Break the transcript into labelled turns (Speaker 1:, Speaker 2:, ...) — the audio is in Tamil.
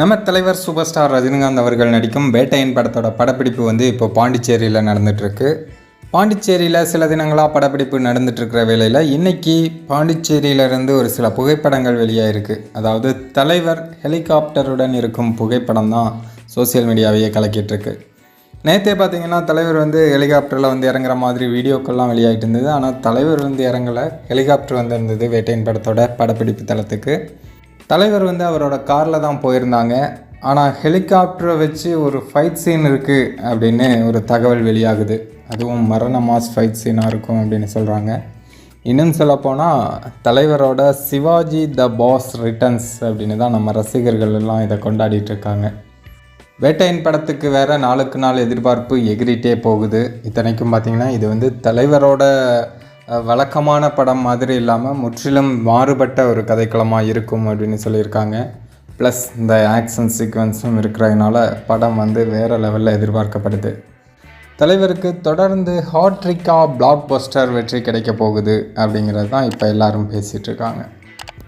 Speaker 1: நம்ம தலைவர் சூப்பர் ஸ்டார் ரஜினிகாந்த் அவர்கள் நடிக்கும் வேட்டையன் படத்தோட படப்பிடிப்பு வந்து இப்போ பாண்டிச்சேரியில் நடந்துட்டுருக்கு. பாண்டிச்சேரியில் சில தினங்களாக படப்பிடிப்பு நடந்துட்டு வேலையில் வேளையில் இன்னைக்கு பாண்டிச்சேரியிலிருந்து ஒரு சில புகைப்படங்கள் வெளியாகிருக்கு அதாவது தலைவர் ஹெலிகாப்டருடன் இருக்கும் புகைப்படம் தான் சோசியல் மீடியாவையே கலக்கிட்டுருக்கு. நேற்றே பார்த்தீங்கன்னா தலைவர் வந்து ஹெலிகாப்டரில் வந்து இறங்குற மாதிரி வீடியோக்கள்லாம் வெளியாகிட்டு இருந்தது. ஆனால் தலைவர் வந்து இறங்கலை. ஹெலிகாப்டர் வந்து இருந்தது படத்தோட படப்பிடிப்பு தளத்துக்கு. தலைவர் வந்து அவரோட காரில் தான் போயிருந்தாங்க. ஆனால் ஹெலிகாப்டரை வச்சு ஒரு ஃபைட் சீன் இருக்குது அப்படின்னு ஒரு தகவல் வெளியாகுது. அதுவும் மரண மாஸ் ஃபைட் சீனாக இருக்கும் அப்படின்னு சொல்கிறாங்க இன்னும் சொல்லப்போனால் தலைவரோட சிவாஜி த பாஸ் ரிட்டர்ன்ஸ் அப்படின்னு தான் நம்ம ரசிகர்கள் எல்லாம் இதை கொண்டாடிட்டு இருக்காங்க. வேட்டையின் படத்துக்கு வேறு நாளுக்கு நாள் எதிர்பார்ப்பு எகிரிட்டே போகுது. இத்தனைக்கும் பார்த்தீங்கன்னா இது வந்து தலைவரோட வழக்கமான படம் மாதிரி இல்லாமல் முற்றிலும் மாறுபட்ட ஒரு கதைக்களமாக இருக்கும் அப்படின்னு சொல்லியிருக்காங்க. ப்ளஸ் இந்த ஆக்ஷன் சீக்வன்ஸும் இருக்கிறதுனால படம் வந்து வேறு லெவலில் எதிர்பார்க்கப்படுது. தலைவருக்கு தொடர்ந்து ஹாட்ரிக்கா பிளாக் பஸ்டர் வெற்றி கிடைக்க போகுது அப்படிங்கிறது தான் இப்போ எல்லோரும் பேசிகிட்ருக்காங்க